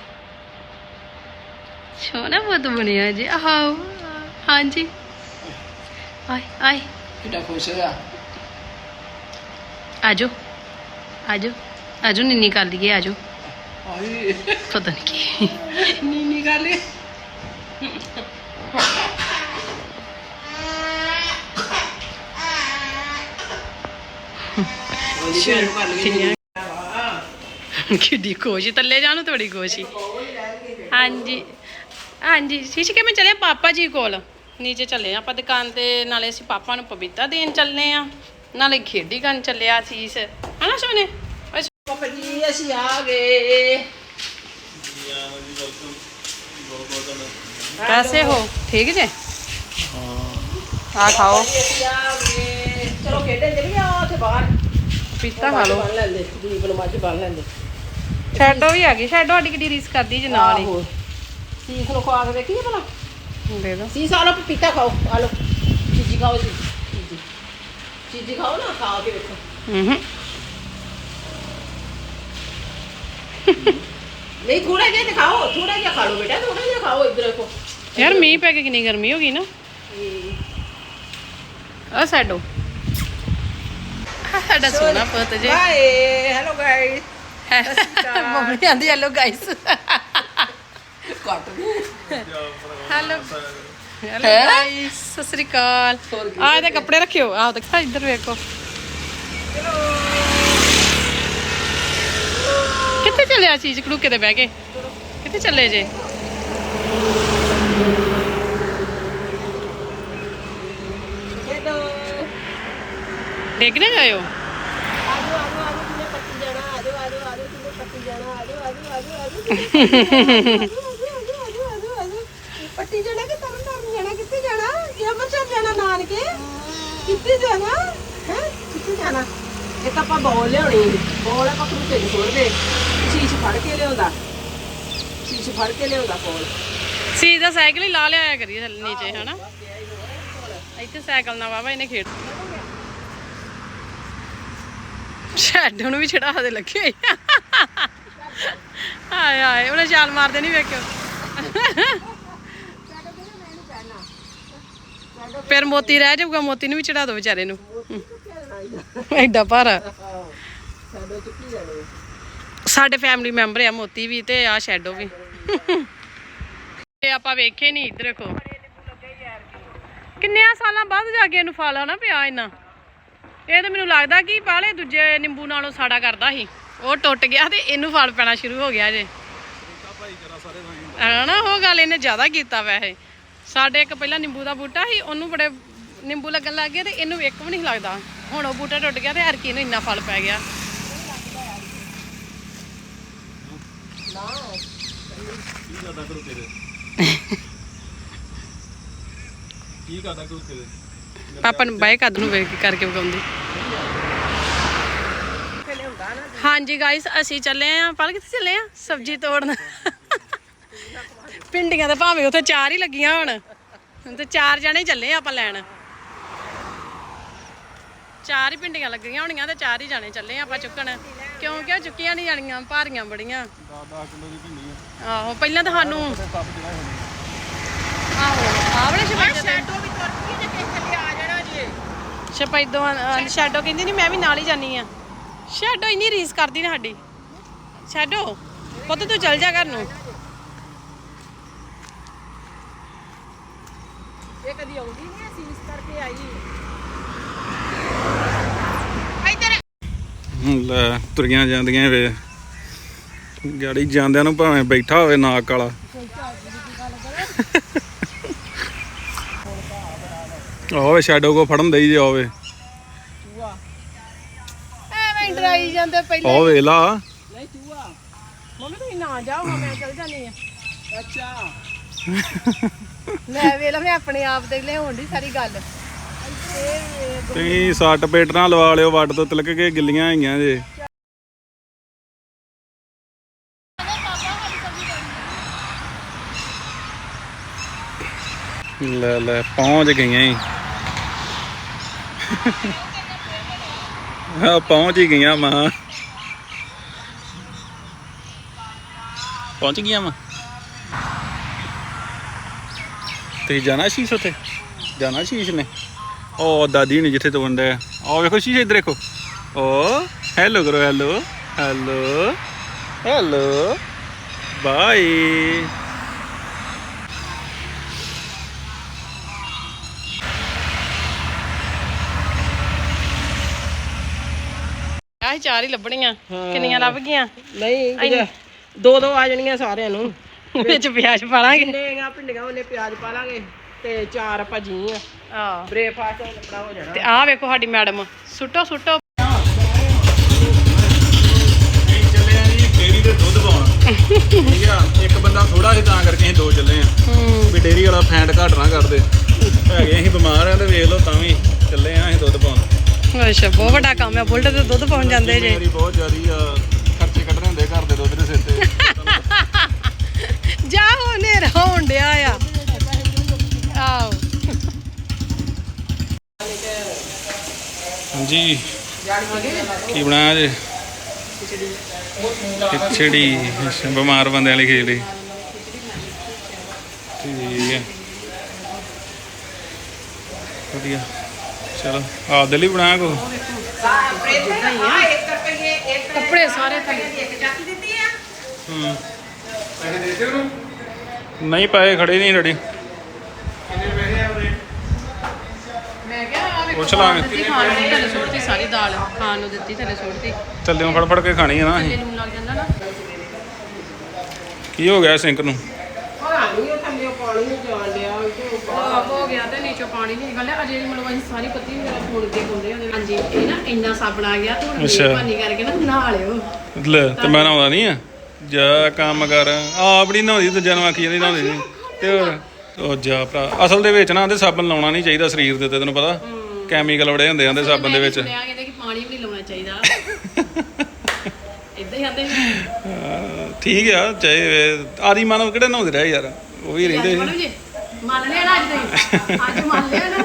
ਸੋਹਣਾ ਬਹੁਤ ਬਣਿਆ ਜੀ। ਆਹੋ ਹਾਂਜੀ। ਆਏ ਆਏ। ਕਿੱਡਾ ਖੁਸ਼ ਹੋਇਆ? ਆਜੋ ਆਜੋ। ਆਜੋ ਨਿੰਨੀ ਕਰ ਲਈਏ ਆਜੋ। ਆਈ ਪਤਾ ਨਹੀਂ ਕੀ। ਨੀ ਨੀ ਕਰ ਲਈ ਕਿੱਡੀ ਖੁਸ਼ੀ ਥੱਲੇ ਜਾਣ ਨੂੰ ਤਾਂ ਬੜੀ ਖੁਸ਼ੀ ਹਾਂਜੀ ਹਾਂਜੀ ਸ਼ੀਸ਼ ਕੇ ਮੈਂ ਚਲੇ ਪਾਪਾ ਜੀ ਕੋਲ? ਨੀਚੇ ਚੱਲੇ ਆਪਾਂ ਦੁਕਾਨ ਤੇ ਨਾਲੇ ਅਸੀਂ ਪਾਪਾ ਨੂੰ ਪਪੀਤਾ ਦੇਣ ਚੱਲਨੇ ਆ ਨਾਲੇ ਖੇਡੀ ਕਰਨ ਚੱਲਿਆ ਸੀਸ। ਹਨਾ ਸੋਨੇ? ਪਾਪਾ ਜੀ ਅਸੀਂ ਆ ਗਏ। ਕੈਸੇ ਹੋ ਠੀਕ ਜੇ? ਹਾਂ। ਆ ਖਾਓ। ਅਸੀਂ ਆ ਗਏ। ਚਲੋ ਖੇਡਣ ਚੱਲੀਏ ਆ ਉੱਥੇ ਬਾਹਰ। ਪਪੀਤਾ ਖਾ ਲਓ। ਬੰਨ ਲੈਂਦੇ ਦੀਪ ਨੂੰ ਮਾਝੇ ਬੰਨ ਲੈਂਦੇ। ਸ਼ੈਡੋ ਵੀ ਆ ਗਈ। ਸ਼ੈਡੋ ਸਾਡੀ ਕਿੱਡੀ ਰੀਸ ਕਰਦੀ ਜੇ ਨਾਲ ਹੀ ਆਹੋ। ਸੀਸ ਨੂੰ ਖਵਾ ਕੇ ਦੇਖੀਏ ਭਲਾ? ਦੇ ਦੋ। ਸੀਸ ਆ ਲੋ ਪਪੀਤਾ ਖਾਓ। ਆ ਲੋ ਚੀਜੀ ਖਾਓ ਜੀ। ਚੀਜੀ। ਚੀਜੀ ਖਾਓ ਨਾ ਖਾ ਕੇ ਵੇਖੋ। ਹੂੰ ਨਹੀਂ ਥੋੜਾ ਜਿਹਾ ਤੇ ਖਾਓ। ਥੋੜਾ ਜਿਹਾ ਖਾ ਲਓ ਬੇਟਾ ਥੋੜਾ ਜਿਹਾ ਖਾਓ ਇੱਧਰ ਦੇਖੋ ਯਾਰ ਮੀਂਹ ਪੈ ਕੇ ਕਿੰਨੀ ਗਰਮੀ ਹੋ ਗਈ ਨਾ। ਆ ਸਾਡੋ ਆਹ ਸਾਡਾ ਸੋਨਾ ਪੁੱਤ ਜੇ। ਬਾਏ ਹੈਲੋ ਗਾਇਸ ਮੰਮੀ ਆਂਦੀ hello guys cut hello hello guys Sat Sri ਅਕਾਲ। ਆ ਇਹਦੇ ਕੱਪੜੇ ਰੱਖਿਓ। ਆਹ ਦੇਖੋ ਇੱਧਰ ਵੇਖੋ। ਕਿੱਥੇ ਚੱਲਿਆ ਚੀਜ਼ ਕੜੂਕੇ ਤੇ ਬਹਿ ਕੇ। ਕਿੱਥੇ ਚੱਲੇ ਜੇ? ਡਿੱਗ ਨਾ ਜਾਇਓ। ਪੱਟੀ ਜਾਣਾ ਕਿ ਤਰਨ ਤਾਰਨ ਜਾਣਾ? ਕਿੱਥੇ ਜਾਣਾ? ਇਹ ਅੰਮ੍ਰਿਤਸਰ ਜਾਣਾ ਨਾਨਕੇ? ਕਿੱਥੇ ਜਾਣਾ? ਹੈ? ਕਿੱਥੇ ਜਾਣਾ? ਇੱਕ ਆਪਾਂ ਬੋਲ ਲਿਆਉਣੀ ਬੋਲ ਆਪਾਂ ਨੂੰ ਤੇ ਛੋੜਦੇ ਸ਼ੀਸ਼ ਫੜ ਕੇ ਲਿਆਉਂਦਾ। ਸ਼ੀਸ਼ ਫੜ ਕੇ ਲਿਆਉਂਦਾ ਬੋਲ। ਸੀ ਦਾ ਸਾਈਕਲ ਹੀ ਲਾ ਲਿਆਇਆ ਕਰੀਏ ਥੱਲੇ ਨੀਚੇ ਹਨਾ? ਇੱਥੇ ਸਾਈਕਲ ਨਾ ਵਾਵਾ ਇਹਨੇ ਖੇਡ ਸ਼ੈਡ ਨੂੰ ਵੀ ਚੜਾ ਦੇ ਲੱਗੇ। ਹੋਏ ਆ। ਹਾਏ ਹਾਏ ਉਹਨੇ ਛਾਲ ਮਾਰਦੇ ਨਹੀਂ ਵੇਖਿਓ। ਫਿਰ ਮੋਤੀ ਰਹਿ ਜਾਊਗਾ, ਮੋਤੀ ਨੂੰ ਵੀ ਚੜਾ ਦੋ ਵਿਚਾਰੇ ਨੂੰ। ਐਡਾ ਭਾਰਾ। ਸਾਡੇ ਫੈਮਿਲੀ ਮੈਂਬਰ ਆ ਮੋਤੀ ਵੀ ਤੇ ਆ ਸ਼ੈਡੋ ਵੀ। ਤੇ ਆਪਾਂ ਵੇਖੇ ਨਹੀਂ ਇੱਧਰ, ਦੇਖੋ। ਕਿੰਨਿਆਂ ਸਾਲਾਂ ਬਾਅਦ ਜਾ ਕੇ ਇਹਨੂੰ ਫਲ ਆਣਾ ਪਿਆ ਇੰਨਾ। ਇਹ ਤਾਂ ਮੈਨੂੰ ਲੱਗਦਾ ਕਿ ਪਾਲੇ ਦੂਜੇ ਨਿੰਬੂ ਨਾਲੋਂ ਸਾੜਾ ਕਰਦਾ ਸੀ। ਉਹ ਟੁੱਟ ਗਿਆ ਤੇ ਇਹਨੂੰ ਫਲ ਪੈਣਾ ਸ਼ੁਰੂ ਹੋ ਗਿਆ ਜੇ। ਹਨਾ ਉਹ ਗੱਲ ਇਹਨੇ ਜ਼ਿਆਦਾ ਕੀਤਾ ਵੈਸੇ। ਸਾਡੇ ਇੱਕ ਪਹਿਲਾਂ ਨਿੰਬੂ ਦਾ ਬੂਟਾ ਸੀ ਉਹਨੂੰ ਬੜੇ ਨਿੰਬੂ ਲੱਗਣ ਲੱਗ ਗਏ ਤੇ ਇਹਨੂੰ ਇੱਕ ਵੀ ਨਹੀਂ ਲੱਗਦਾ। ਹੁਣ ਉਹ ਬੂਟਾ ਟੁੱਟ ਗਿਆ ਤੇ ਹਰਕੀ ਨੂੰ ਇੰਨਾ ਫਲ ਪੈ ਗਿਆ। ਕੀ ਕਰਦਾ ਕੀ ਤੇਰੇ? ਪਾਪਾ ਨੂੰ ਬਾਏ ਕਦ ਨੂੰ ਵੇਖ ਕੇ ਕਰਕੇ ਵਗਾਉਂਦੀ ਹਾਂਜੀ ਗਾਇਸ ਅਸੀਂ ਚੱਲੇ ਆਂ। ਪਲ ਕਿੱਥੇ ਚੱਲੇ ਆਂ? ਸਬਜ਼ੀ ਤੋੜਨ। ਪਿੰਡੀਆਂ ਦੇ ਭਾਵੇਂ ਉੱਥੇ ਚਾਰ ਹੀ ਲੱਗੀਆਂ ਹੁਣ। ਹੁਣ ਤੇ ਚਾਰ ਜਣੇ ਚੱਲੇ ਆਂ ਆਪਾਂ ਲੈਣ। ਚਾਰ ਹੀ ਪਿੰਡੀਆਂ ਲੱਗੀਆਂ ਹੋਣੀਆਂ ਤੇ ਚਾਰ ਹੀ ਜਾਣੇ ਚੱਲੇ ਆਂ ਆਪਾਂ ਚੁੱਕਣ। ਕਿਉਂਕਿ ਉਹ ਚੁੱਕੀਆਂ ਨਹੀਂ ਜਾਣੀਆਂ ਭਾਰੀਆਂ ਬੜੀਆਂ। 10 ਕਿਲੋ ਦੀ ਭਿੰਡੀ ਆ ਆਹੋ ਪਹਿਲਾਂ ਤਾਂ ਸਾਨੂੰ ਆਹੋ ਆਵਲੇ ਸ਼ਪੈਦੋ ਸ਼ੈਡੋ ਵੀ ਤੁਰ ਪਈ ਜੇ ਕਿਸੇ ਆ ਜਾਣਾ ਜੀ। ਸ਼ਪੈਦੋ ਸ਼ੈਡੋ ਕਹਿੰਦੀ ਨਹੀਂ ਮੈਂ ਵੀ ਨਾਲ ਹੀ ਜਾਨੀ ਆ। ਸ਼ੈਡੋ ਇੰਨੀ ਰੀਸ ਕਰਦੀ ਨਾ ਸਾਡੀ। ਸ਼ੈਡੋ ਪੁੱਤ ਤੂੰ ਚੱਲ ਜਾ ਘਰ ਨੂੰ। ਇਹ ਕਦੀ ਆਉਂਦੀ ਨਹੀਂ ਅਸੀਂ ਇਸ ਕਰਕੇ ਆਈ। ਲੈ ਤੁਰੀਆਂ ਜਾਂਦੀਆਂ ਵੇ। ਗਾੜੀ ਜਾਂਦਿਆਂ ਨੂੰ ਭਾਵੇਂ ਬੈਠਾ ਹੋਵੇ ਨਾਕ ਵਾਲਾ। ਹੋਵੇ ਸ਼ੈਡੋ ਕੋ ਫੜਨ ਦੇਈ ਜੇ ਹੋਵੇ ਜਾਂਦੇ ਪਹਿਲਾਂ ਉਹ ਵੇਲਾ ਨਹੀਂ ਚੂਹਾ। ਮੰਮੀ ਤੁਸੀਂ ਨਾ ਜਾਓ ਮੈਂ ਚੱਲ ਜਾਨੀ ਆ ਅੱਛਾ। ਲੈ ਵੇਲਾ ਮੈਂ ਆਪਣੇ ਆਪ ਦੇ ਲਿਆਉਣ ਦੀ ਸਾਰੀ ਗੱਲ। ਤੁਸੀਂ ਸੱਟ ਪੇਟ ਨਾਲ ਲਵਾ ਲਿਓ ਵੱਡ ਤੋਂ ਤਿਲਕ ਕੇ ਗਿੱਲੀਆਂ ਆਈਆਂ ਜੇ। ਲੈ ਲੈ ਪਹੁੰਚ ਗਈਆਂ ਹੀ ਹਾਂ, ਪਹੁੰਚ ਹੀ ਗਈਆਂ ਮਾਂ। ਪਹੁੰਚ ਗਈਆਂ ਮਾਂ। ਤੁਸੀਂ ਜਾਣਾ ਸ਼ੀਸ਼ ਉਥੇ? ਜਾਣਾ ਸ਼ੀਸ਼ ਨੇ। ਉਹ ਦਾਦੀ ਨੇ ਜਿੱਥੇ ਤੋਂ ਵੰਡਿਆ ਆਹ ਵੇਖੋ ਸ਼ੀਸ਼ੇ ਇੱਧਰ ਦੇਖੋ। ਓ ਹੈਲੋ ਕਰੋ ਹੈਲੋ ਹੈਲੋ ਹੈਲੋ ਬਾਏ ਆਹ ਚਾਰ ਹੀ ਲੱਭਣੀਆਂ ਕਿੰਨੀਆਂ ਲੱਭ ਗਈਆਂ? ਨਹੀਂ ਦੋ ਦੋ ਆ ਜਾਣੀਆਂ ਸਾਰਿਆਂ ਨੂੰ। <laughs> ਵਿੱਚ ਪਿਆਜ਼ ਪਾ ਲਾਂਗੇ ਕਿੰਨੇ ਭਿੰਡੀਆਂ ਉਹਨੇ ਪਿਆਜ਼ ਪਾ ਲਾਂਗੇ ਤੇ ਚਾਰ ਭਾਜੀ ਆ ਆਹ। ਬ੍ਰੇਕਫਾਸਟ ਲੱਪੜਾ ਹੋ ਜਾਣਾ। ਤੇ ਆਹ ਵੇਖੋ ਸਾਡੀ ਮੈਡਮ ਸੁੱਟੋ ਸੁੱਟੋ। ਚੱਲੇ ਆ ਜੀ ਡੇਰੀ ਦੇ ਦੁੱਧ ਪਾਉਣ। ਠੀਕ ਆ ਇੱਕ ਬੰਦਾ ਥੋੜਾ ਸੀ ਤਾਂ ਕਰਕੇ ਅਸੀਂ ਦੋ ਚੱਲੇ ਆ। ਵੀ ਡੇਰੀ ਵਾਲਾ ਫੈਂਟ ਘੱਟ ਨਾ ਕਰਦੇ। ਹੈਗੇ ਅਸੀਂ ਬਿਮਾਰ ਆ ਤੇ ਵੇਖ ਲਓ ਤਾਂ ਵੀ ਚੱਲੇ ਆ ਅਸੀਂ ਦੁੱਧ ਪਾਉਣ। ਅੱਛਾ ਬਹੁਤ ਵੱਡਾ ਕੰਮ ਹੈ ਬੁਲਟ ਤੇ ਦੁੱਧ ਪਹੁੰਚ ਜਾਂਦੇ ਜੇ। ਮੇਰੀ ਬਹੁਤ ਜ਼ਿਆਦੀ ਆ ਖਰਚੇ ਕੱਢਣੇ ਹੁੰਦੇ ਘਰ ਦੇ ਦੁੱਧ ਦੇ ਸਿਰ ਤੇ। <laughs> ਜਾ ਹੋ ਹਨੇਰਾ ਹੋਣ ਡਿਆ ਆ। ਆਓ। ਹਾਂਜੀ। ਕੀ ਬਣਾਇਆ ਜੀ ਖਿਚੜੀ ਅੱਛਾ, ਬਿਮਾਰ ਬੰਦਿਆਂ ਲਈ ਖੇਲੀ ਠੀਕ ਹੈ ਵਧੀਆ। ਚਲੋ ਆਪ ਦੇ ਲਈ ਬਣਾਇਆ ਕੋ ਕੱਪੜੇ ਸਾਰੇ ਥੱਲੇ। ਹੂੰ। ਨਹੀਂ ਪਾਏ ਖੜੇ ਨਹੀਂ ਰੈਡੀ ਮੈਂ ਕਿਹਾ ਆ ਵੇਖੋ ਪੁੱਛ ਲਾਂਗੇ। ਦਿੱਤੀ ਖਾਣ ਨੂੰ ਥੱਲੇ ਸੁੱਟਤੀ ਸਾਰੀ ਦਾਲ। ਖਾਣ ਨੂੰ ਦਿੱਤੀ ਥੱਲੇ ਸੁੱਟਤੀ। ਥੱਲੇੋਂ ਫੜ ਫੜ ਕੇ ਖਾਣੀ ਆ ਨਾ ਥੱਲੇ ਅਸੀਂ ਲੂਣ ਲੱਗ ਜਾਂਦਾ ਨਾ। ਕੀ ਹੋ ਗਿਆ ਸਿੰਕ ਨੂੰ? ਪਾਣੀ ਉਹ ਥੱਲੇ ਪਾਣੀ ਨੂੰ ਜਾਣ ਡਿਆ। ਤੇ ਉਹ ਖਰਾਬ ਹੋ ਗਿਆ ਤੇ ਨੀਚੋਂ ਪਾਣੀ ਨਹੀਂ ਨਿਕਲਿਆ ਅਜੇ ਮਤਲਬ ਅਸੀਂ ਸਾਰੀ ਪੱਤੀ ਵਗੈਰਾ ਫੋੜ ਕੇ ਪਾਉਂਦੇ ਹਾਂ। ਹਾਂਜੀ ਇਹ ਨਾ ਇੰਨਾ ਸਾਬਣ ਆ ਗਿਆ ਤੇ ਹੁਣ ਅੱਛਾ। ਮਿਹਰਬਾਨੀ ਕਰਕੇ ਨਾ ਨਹਾ ਲਿਓ। ਲੈ ਤੇ ਮੈਂ ਨਹਾਉਂਦਾ ਨਹੀਂ ਆ। ਜਾ ਕੰਮ ਕਰ। ਆਪ ਨਹੀਂ ਨਹਾਉਂਦੀ ਤੇ ਜਨਮ ਆਖੀ ਜਾਂਦੀ ਨਹਾਉਂਦੀ ਨਹੀਂ। ਤੇ ਹੋਰ? ਉਹ ਜਾ ਭਰਾ ਅਸਲ ਦੇ ਵਿੱਚ ਨਾ ਆਂਦੇ ਸਾਬਣ ਲਾਉਣਾ ਨਹੀਂ ਚਾਹੀਦਾ ਸਰੀਰ ਦੇ ਉੱਤੇ ਤੈਨੂੰ ਪਤਾ? ਕੈਮੀਕਲ ਬੜੇ ਹੁੰਦੇ ਆਂਦੇ ਸਾਬਣ ਦੇ ਵਿੱਚ। ਸੁਣਿਆ ਕਹਿੰਦੇ ਕਿ ਪਾਣੀ ਵੀ ਨਹੀਂ ਲਾਉਣਾ ਚਾਹੀਦਾ। <laughs> ਇਦਾਂ ਹੀ ਆਂਦੇ। ਹਾਂ, ਠੀਕ ਆ ਚਾਹੇ ਆਦੀ ਮਾਨਵ ਕਿਹੜੇ ਨਹਾਉਂਦੇ ਰਹੇ ਯਾਰ? ਉਹ ਵੀ ਰਹਿੰਦੇ ਸੀ। ਮੰਨ ਲਿਆ ਨਾ ਅੱਜ ਦੇ ਅੱਜ ਮੰਨ ਲਿਆ ਨਾ।